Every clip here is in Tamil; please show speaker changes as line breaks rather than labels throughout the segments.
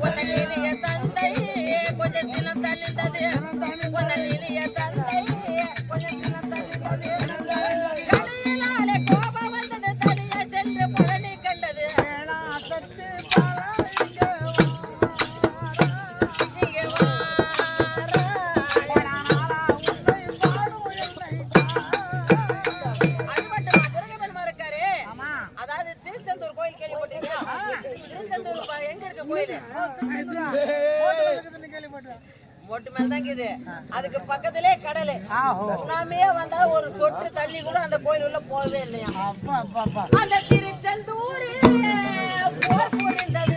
కొత్తగిరి తంతయ్య కొద్ది తల్లిందది மேல தான் இருக்குது. அதுக்கு பக்கத்திலே கடல். வந்தா ஒரு சொட்டு தண்ணி கூட அந்த கோயில் உள்ள போகவே இல்லையா? அந்த திருச்செந்தூரில் போர் புரிந்தது.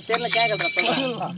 தெரியல கேட்கல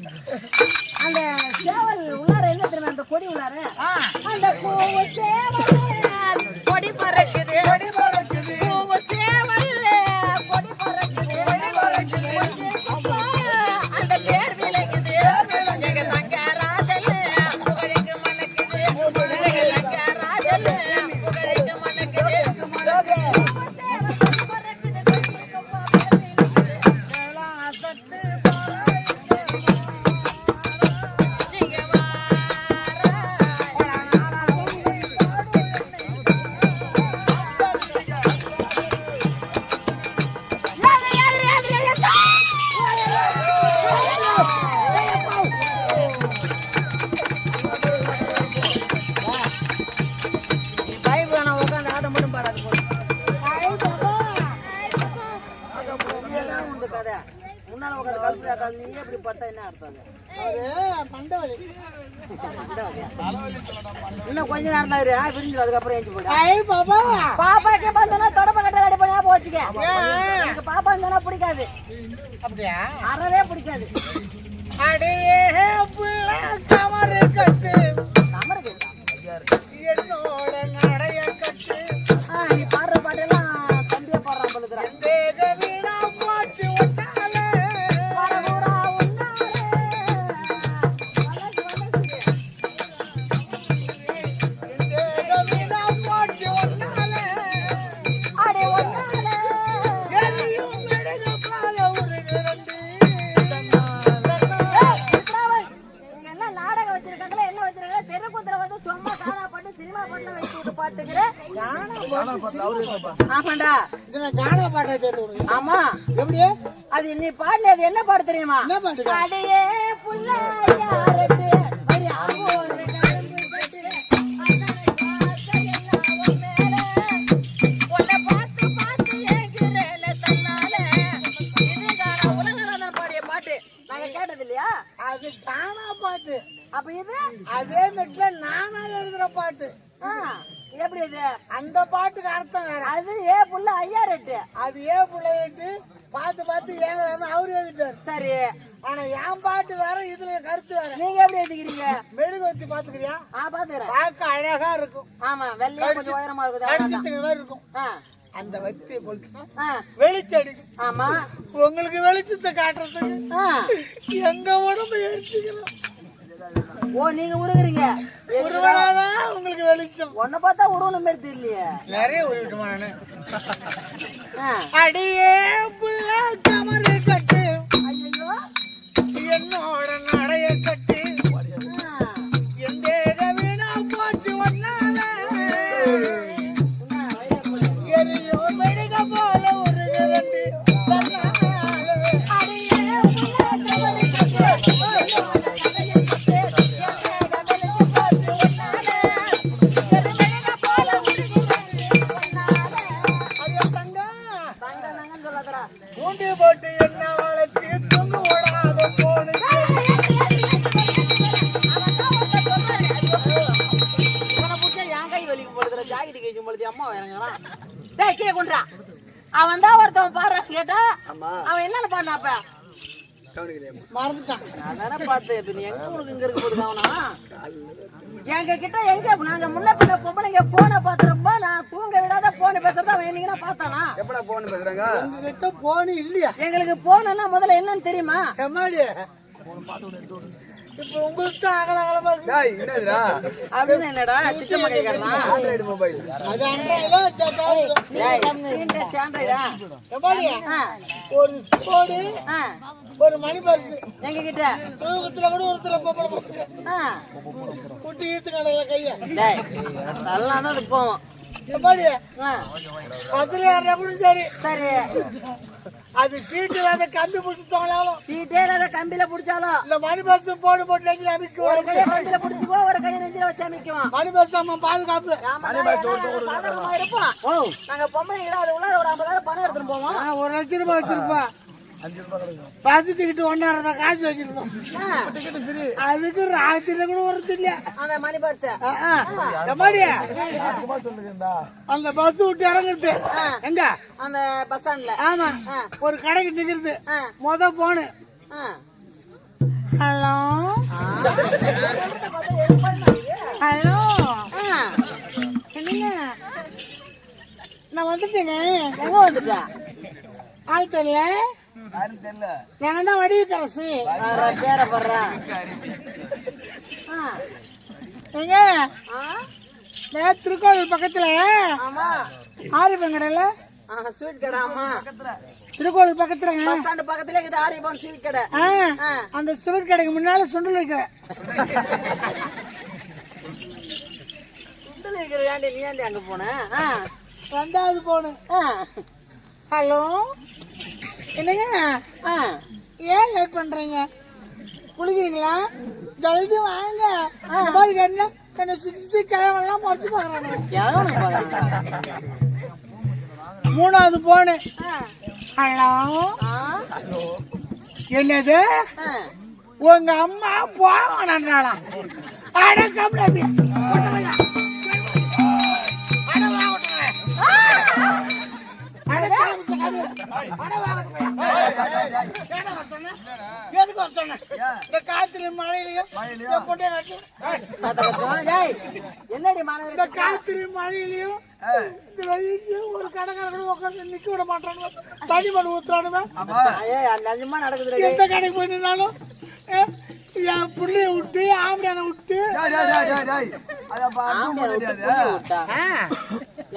இன்னும் கொஞ்ச நேரம் தான் இரு. ஆ, பிரிஞ்சிடும் அதுக்கப்புறம் ஏஞ்சி போடு.
ஐ பாபா
பாப்பாக்கு பார்த்தா தொடப்ப கட்ட ரெடி பண்ணியா போச்சுக்க? எனக்கு பாப்பா இருந்தா பிடிக்காது.
அப்படியா?
அறவே பிடிக்காது.
அடியே புள்ள.
ஆமாண்டா.
இதுல கானா பாட்டை தேர்ந்து
ஆமா.
எப்படி?
அது நீ பாடல அது என்ன பாட்டு தெரியுமா?
என்ன பாட்டு
அடியே புள்ளையாரட்டு அப்ப இது
அதே மெட்ல நானா எழுதுற பாட்டு.
எப்படி இது?
அந்த பாட்டுக்கு அர்த்தம் வேற.
அது ஏ புள்ள ஐயா ரெட்டு.
அது ஏன் பிள்ளைட்டு பார்த்து பார்த்து ஏங்குறாரு. அவரு எழுதிட்டாரு.
சரி.
ஆனா என் பாட்டு வேற இதுல கருத்து வேற.
நீங்க எப்படி எழுதிக்கிறீங்க?
மெழுகு வச்சு பாத்துக்கிறியா
ஆ பாத்துக்கிறேன்
பார்க்க அழகா இருக்கும்.
ஆமா வெள்ளையா கொஞ்சம் உயரமா இருக்குது.
கடிச்சிட்டு மாதிரி இருக்கும். அந்த வத்தியை வெளிச்சம் அடிக்கும்
ஆமா.
உங்களுக்கு வெளிச்சத்தை காட்டுறதுக்கு. எங்க உடம்பு எரிச்சுக்கிறோம்.
ஓ நீங்க உருகுறீங்க.
ஒருவேளாதான் உங்களுக்கு வெளிச்சம்.
உன்னை பார்த்தா உருவன மாதிரி தெரியலையே.
நிறைய உருவிட்டுமா நானு. அடியே புள்ள கமரு கட்டு.
ஐயையோ.
என்னோட
அவன் தான் ஒருத்தவன் பாடுற கேட்டா? அவன் என்னன்னு பாடினா அப்ப?
மறந்துட்டான்.
அதானே பார்த்தேன் இப்ப நீ எங்க உனக்கு இங்க இருக்க போகுது அவனா? எங்க கிட்ட எங்க? நாங்க முன்ன பின்ன பொம்பளைங்க போனை பாத்துறப்ப நான் தூங்க விடாத போனை பேசுறத அவன் என்னைக்குன்னா பார்த்தானா?
எப்படா போன் பேசுறாங்க?
போன் இல்லையா.
எங்களுக்கு போனா முதல்ல என்னன்னு தெரியுமா?
எம்மாடி? இப்ப உங்களுக்கு தான் அகல அகலமா
டேய் என்னதுடா?
அப்படின்னு என்னடா திட்டமா
ஆண்ட்ராய்டு மொபைல்
அது
டேய் ஆண்ட்ராய்டா
எப்பாடி
ஆ?
ஒரு கோடு
ஆ.
ஒரு மணி பரிசு
எங்க கிட்ட
தூக்கத்துல கூட ஒருத்தர பொம்பளை குட்டி ஈத்து கடையில கைய
டேய் அதெல்லாம் தான் அது போவோம்
எப்பாடி
ஆ.
பஸ்ல ஏறினா கூட சரி.
சரி.
அது சீட்டு அதை கம்பி பிடிச்சி தோணாலும்
சீட்டே இல்லாத கம்பியில புடிச்சாலும்
இந்த மணி பஸ் போடு போட்டு நெஞ்சில்
ஒரு
அமைக்கும்
கையை கம்பியில புடிச்சுக்கோ ஒரு கையை நெஞ்சில வச்சு அமைக்குவான்
மணி பஸ் அம்மா பாதுகாப்பு.
பாதுகாப்பா இருப்போம்.
ஓ.
நாங்க பொம்பளை அது உள்ள ஒரு ஐம்பதாயிரம் பணம் எடுத்துட்டு போவோம்.
ஒரு லட்சம் ரூபாய் வச்சிருப்பா
அஞ்சு ரூபாய் கிடைக்கும்
பஸ் டிக்கெட் ஒன்னாயிரம் ரூபாய் காசு
ஃப்ரீ
அதுக்கு ராத்திரி கூட வருது இல்ல
அந்த
பஸ் விட்டு இறங்குறது. எங்க?
அந்த பஸ் ஸ்டாண்ட்ல
ஆமா. ஒரு கடைக்கு நிக்கிறது. மொத போனு. ஹலோ. ஹலோ என்னங்க? நான் வந்துட்டேங்க.
எங்க வந்துட்ட?
ஆள் தெரியல.
யாரும் தெரியல.
நாங்க தான் வடிவுக்கரசு
பேர படுற ஆ,
எங்க?
ஆ,
நான் திருக்கோவில் பக்கத்துல
ஆமா.
ஆரிப்பன் கடையில
ஆ, ஸ்வீட் கடை ஆமா.
திருக்கோவில் பக்கத்துலங்க
பஸ் ஸ்டாண்ட் பக்கத்துல இருக்குது ஆரிபான் ஸ்வீட் கடை.
ஆ,
ஆ.
அந்த கடைக்கு முன்னால சுண்டல் வைக்கிறேன்.
சுண்டல் இருக்கிற ஏன்டி நீ ஏன்டி அங்க போன? ஆ,
ரெண்டாவது போனு
ஆ,
ஹலோ? என்னங்க?
ஆ.
ஏன் லேட் பண்றீங்க? குளிக்கிறீங்களா? ஜல்தி வாங்க. மாதிரி என்ன? என்னை சுத்தி கிழவெல்லாம் மறைச்சு பாக்குறாங்க? மூணாவது போனு ஹலோ என்னது. உங்க அம்மா போவானாலாம் அட கம்லாதி இந்த இந்த பொட்டையை நட்டு,
என்னடி
இந்த காத்துல இந்த வெயிலையும் ஒரு கடைக்காரங்க உட்காந்து நிக்க விட மாட்டானுங்க தனி மண் ஊத்துறானுங்க
ஏய் நிஜமா
எந்த கடைக்கு போய் நின்னாலும் என் பிள்ளைய விட்டு ஆம்படியான விட்டு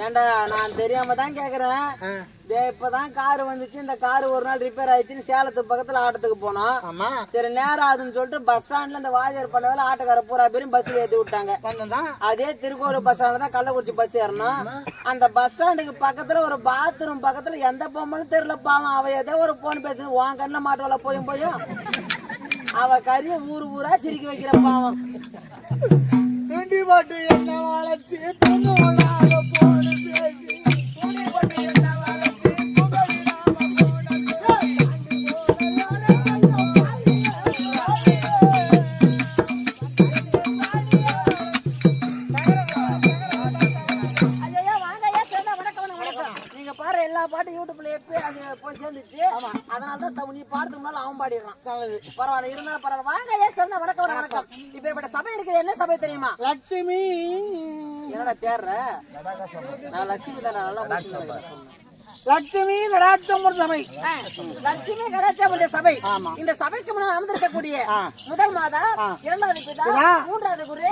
ஏன்டா நான் தெரியாம தான் கேக்குறேன் இப்பதான் கார் வந்துச்சு. இந்த கார் ஒரு நாள் ரிப்பேர் ஆயிடுச்சுன்னு சேலத்து பக்கத்துல ஆட்டத்துக்கு போனோம்.
ஆமா.
சரி நேரம் ஆகுதுன்னு சொல்லிட்டு பஸ் ஸ்டாண்ட்ல இந்த வாஜர் பண்ண வேலை ஆட்டோக்கார பூரா பேரும் பஸ் ஏத்தி விட்டாங்க. அதே திருக்கோவில் பஸ் ஸ்டாண்ட்ல தான் கள்ளக்குறிச்சி பஸ் ஏறணும். அந்த பஸ் ஸ்டாண்டுக்கு பக்கத்துல ஒரு பாத்ரூம் பக்கத்துல எந்த பொம்மைன்னு தெரியல பாவம். அவ ஏதோ ஒரு போன் பேசுது. உன் கண்ணில் மாட்டுவல போயும் போயும். அவ கறிய ஊர் ஊரா சிரிக்க வைக்கிற பாவம்.
துண்டி பாட்டு என்ன வளைச்சு
பரவாயில்ல இருந்தாலும் பரவாயில்ல. வாங்க வணக்கம் வணக்கம், இப்பேற்பட்ட சபை இருக்குது. என்ன சபை தெரியுமா?
லட்சுமி.
என்னடா தேர்ற நான் லட்சுமி தானே நல்லா முடிச்சு
லட்சுமி கடாட்சமர் சபை.
லட்சுமி கலாச்சார சபை. இந்த சபைக்கு முன்னால் அமர்ந்திருக்கக்கூடிய முதல் மாதா இரண்டாவது பிதா மூன்றாவது குரு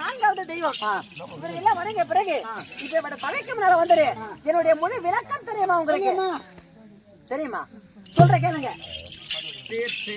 நான்காவது தெய்வம். இவர் எல்லாம் வணங்கிய பிறகு இப்ப சபைக்கு முன்னால வந்துரு. என்னுடைய முழு விளக்கம் தெரியுமா உங்களுக்கு?
தெரியுமா?
சொல்ற கேளுங்க. ತೀರ್ಸಿ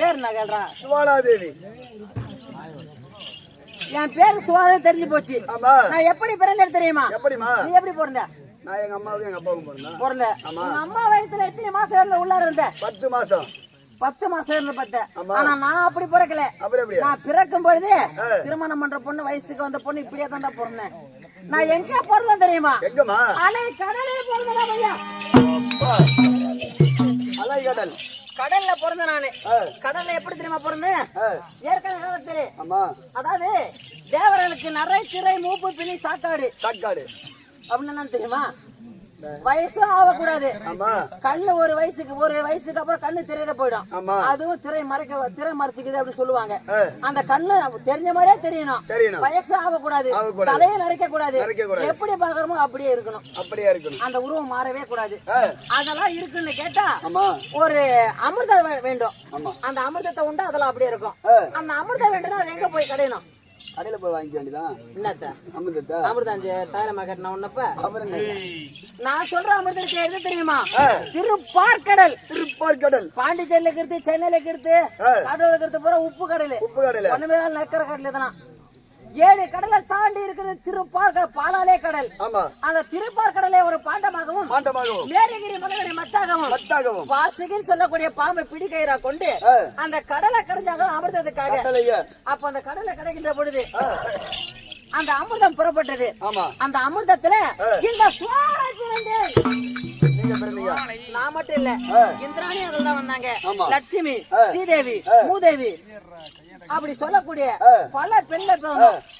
பேர் என்ன கேள்றா?
சுவாலாதேவி.
என் பேர் சுவாரே தெரிஞ்சு போச்சு. நான் எப்படி பிறந்தேன் தெரியுமா?
எப்படிமா
நீ எப்படி பிறந்த?
நான் எங்க அம்மாவுக்கும் எங்க அப்பாவுக்கும் பிறந்தேன்.
பிறந்த.
ஆமா.
உங்க அம்மா வயசுல எத்தனை மாசம் இருந்த உள்ளார இருந்த?
பத்து மாசம்.
பத்து மாசம் இருந்த
ஆமா.
ஆனா நான் அப்படி பிறக்கல. நான் பிறக்கும் பொழுது. திருமணம் பண்ற பொண்ணு வயசுக்கு வந்த பொண்ணு இப்படியே தான் பிறந்தேன். நான் எங்க பிறந்தேன் தெரியுமா? அலை கடலே பிறந்தேன் ஐயா.
அலை கடல்.
கடல்ல பிறந்தேன் நானு. கடல்ல எப்படி தெரியுமா பிறந்தேன்? ஏற்கனவே காலத்திலே அதாவது தேவர்களுக்கு நிறை திரை மூப்பு பிணி சாக்காடு.
தக்காடு
அப்படின்னு என்னன்னு தெரியுமா? வயசும் ஆகக்கூடாது கண்ணு ஒரு வயசுக்கு ஒரு வயசுக்கு அப்புறம் கண்ணு திரையில போயிடும். அதுவும் திரை மறைக்க திரை மறைச்சிக்குது அப்படின்னு சொல்லுவாங்க. அந்த கண்ணு தெரிஞ்ச மாதிரியே தெரியணும். வயசு ஆகக்கூடாது. தலையை நரைக்க கூடாது. எப்படி பாக்குறோமோ அப்படியே இருக்கணும்.
அப்படியே இருக்கணும்.
அந்த உருவம் மாறவே கூடாது. அதெல்லாம் இருக்குன்னு கேட்டா ஒரு அமிர்தம் வேண்டும். அந்த அமிர்தத்தை உண்டு அதெல்லாம் அப்படியே இருக்கும். அந்த அமிர்தம் வேண்டும்னா அது எங்க போய் கடையணும்?
கடையில போய் வாங்கிக்க வேண்டியதான்
என்னத்த?
அமிர்தத்தை?
அமிர்தம் தாயலமா கட்டின உன்னப்ப?
அப்புறம்
நான் சொல்ற அமிர்தத்தை எது தெரியுமா? திருப்பார்கடல்.
திருப்பார் கடல்
பாண்டிச்சேரியில இருக்கிறது சென்னையில இருக்கிறது
ஆ,
கடவுள் இருக்கிறது பூரா உப்பு கடல்
உப்பு கடையில
ஒண்ணுமே நக்கர கடல் இதெல்லாம். ஏழு கடலை தாண்டி இருக்கிறது திருப்பார்கடல் பாலாலே கடல். அந்த திருப்பார்கடலை ஒரு பாண்டமாகவும் மேலகிரி மலைகளை மத்தாகவும்
மத்தாகவும்
வாசிகின்னு சொல்லக்கூடிய பாம்பை பிடிக்கயிறா கொண்டு அந்த கடலை கடைஞ்சாங்க அமிர்தத்துக்காக அப்ப அந்த கடலை கிடைக்கின்ற பொழுது அந்த அமிர்தம் புறப்பட்டது. அந்த அமிர்தத்துல. இந்த
நீங்க பிறந்தீங்க
நான் மட்டும் இல்ல. இந்திராணி அதில் தான் வந்தாங்க. லட்சுமி. ஸ்ரீதேவி. மூதேவி அப்படி சொல்லக்கூடிய. பல பெண்கள்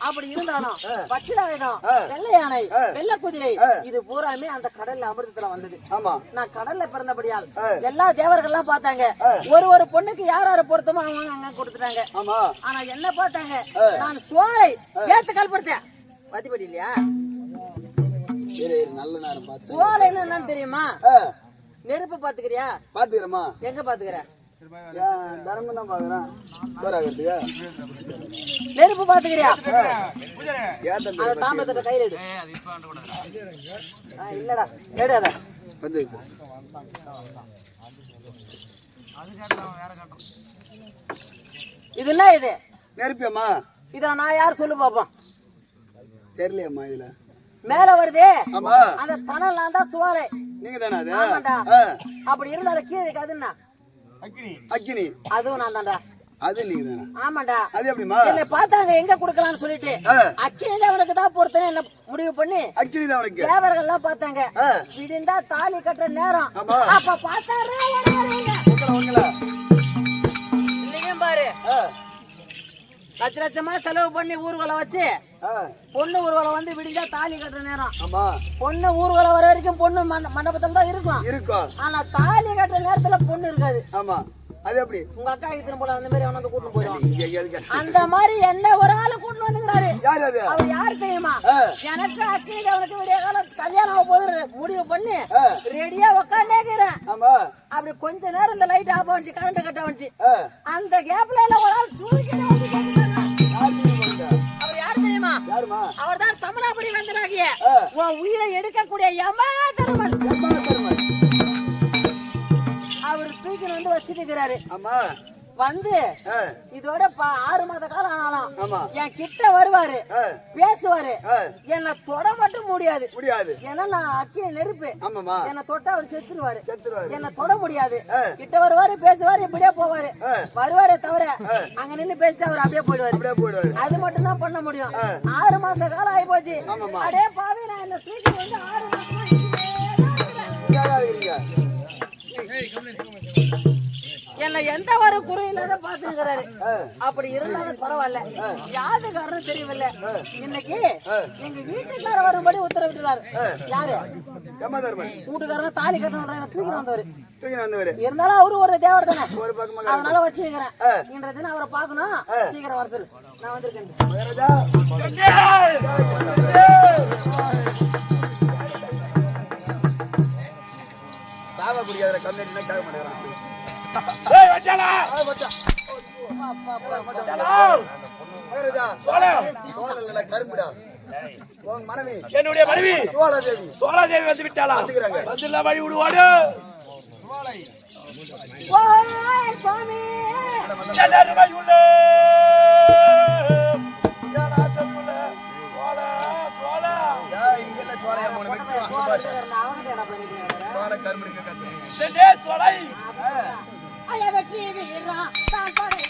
அப்படி இருந்தாலும் பச்சிலாயுதம். வெள்ளை யானை. வெள்ளை குதிரை. இது பூராமே அந்த கடல்ல அமிர்தத்துல வந்தது
ஆமா
நான் கடல்ல பிறந்தபடியால். எல்லா தேவர்கள்லாம் பார்த்தாங்க
ஆ.
ஒரு ஒரு பொண்ணுக்கு யார் யார் பொருத்தமோ அவங்க அங்க கொடுத்துட்டாங்க
ஆமா
ஆனா என்ன பார்த்தாங்க நான் சோலை ஏத்து கல்படுத்தேன் மதிப்படி இல்லையா
சரி நல்ல நேரம் பார்த்து.
சோலைன்னு என்னன்னு தெரியுமா? நெருப்பு பாத்துக்கிறியா?
பாத்துக்கிறேம்மா.
எங்க பாத்துக்கிற?
ஏன் தர்மம் தான் பாக்குறேன். சோறாகிறதுக்கு
நெருப்பு பாத்துக்கிறியா? அந்த தாம்பரத்தை கையில் எடு. ஆ, இல்லடா எடு அத.
வந்து
இது என்ன இது.
நெருப்பியம்மா.
இத நான் யார் சொல்லு பாப்போம்
தெரியலையம்மா இதுல.
மேல வருதே.
ஆமா.
அந்த தனல்லாம் தான் சுவாலை.
நீங்க தானே அது
அப்படி இருந்தாலும் கீழே இருக்கு, அது என்ன
அக்கினி
அதுவும் நான் தான்டா.
அது நீங்க தானே
ஆமாண்டா.
அது எப்படிமா
என்னை பார்த்தாங்க எங்க கொடுக்கலாம்னு சொல்லிட்டு. அக்கினி தேவனுக்கு தான் பொறுத்தனே என்ன முடிவு பண்ணி?
அக்கினி தான் உனக்கு.
தேவர்கள் எல்லாம் பார்த்தாங்க விடிந்தா தாலி கட்டுற நேரம். அப்ப பார்த்தாரு பாரு. லட்ச லட்சமா செலவு பண்ணி ஊர்வலம் வச்சு பொண்ணு ஊர்வலம் வந்து விடிஞ்சா தாலி கட்டுற நேரம்.
ஆமா.
பொண்ணு ஊர்வலம் வர வரைக்கும் பொண்ணு மண்ட- மண்டபத்துல தான் இருக்கும்.
இருக்கும்.
ஆனா தாலி கட்டுற நேரத்துல பொண்ணு இருக்காது.
ஆமா. அது எப்படி?
உங்க அக்கா இத்தனை போல அந்த மாதிரி அவனை வந்து கூட்டிட்டு போயிடும் அந்த மாதிரி என்ன ஒரு ஆளு கூட்டிட்டு வந்துக்கிறாரு.
யார் அது?
அவர் யார் தெரியுமா? எனக்கு அக்கினி அவனுக்கு விடிய காலம் கல்யாணம் ஆக போது முடிவு பண்ணி ரெடியா உக்காண்டேக்கிறேன்
ஆமா.
அப்படி கொஞ்ச நேரம் இந்த லைட் ஆஃப் ஆச்சு கரண்ட் கட் ஆச்சு
ஆ,
அந்த கேப்ல எல்லாம் ஒரு ஆள் தூக்கிட்டு
யாருமா?
அவர் தான் சமணாபுரி வந்தனாகிய
ஆ,
உன் உயிரை எடுக்கக்கூடிய யமா தருமன்.
எம்மா தருமன்.
அவர் தூக்கிட்டு வந்து வச்சுட்டு இருக்கிறாரு
ஆமா.
வந்து இதோட ப- ஆறு மாத காலம் ஆனாலும்
ஆமா.
என் கிட்ட வருவாரு பேசுவாரு. என்னை தொட மட்டும் முடியாது.
முடியாது.
ஏன்னா நான் அக்கினி நெருப்பு
ஆமாமா
என்னை தொட்டா அவர் செத்துருவாரு.
செத்துருவாரு.
என்னை தொட முடியாது. கிட்ட வருவாரு பேசுவாரு இப்படியே போவாரு. வருவாரே தவிர அங்க நின்னு பேசிட்டு அவர் அப்படியே போயிடுவாரு.
அப்படியே போயிடுவாரு.
அது மட்டும் தான் பண்ண முடியும். ஆறு மாச காலம் ஆகி போச்சு. அடே பாவி நான் என்ன தூக்கி வந்து ஆறு மாசமா இங்கேயே என்னை எந்த ஒரு குறை இல்லாத பாத்துக்கிறாரு அப்படி இருந்தாலும் பரவாயில்ல. யாது காரணம் தெரியவில்லை. இன்னைக்கு. எங்க வீட்டுக்கார வரும்படி உத்தரவிட்டுறாரு யாரு? வீட்டுக்காரங்க தாலி கட்டணும் தூக்கி வந்தவர். இருந்தாலும் அவரு ஒரு தேவர் தானே?
ஒரு பக்கமா
அதனால வச்சுக்கிறேன்.
ஆ.
இன்றைய தினம் அவரை பார்க்கணும். சீக்கிரம் வர சொல்லு. நான் வந்திருக்கேன்.
தாவ குடிக்காத கம்மியா கேட்க மாட்டேங்கிறான். இல்ல கரும்புடா உன் மனைவி
என்னுடைய மனைவி
சோழதேவி
சோழாதேவி வந்து விட்டாளா
வந்துக்கிறாங்க
வந்துள்ள வழி விடுவாடு
ஏய், வெட்டி வா. அங்க பாரு.
அவனுக்கு என்ன பண்ணிக்கிறேன்
சோலை கருமணிக்கு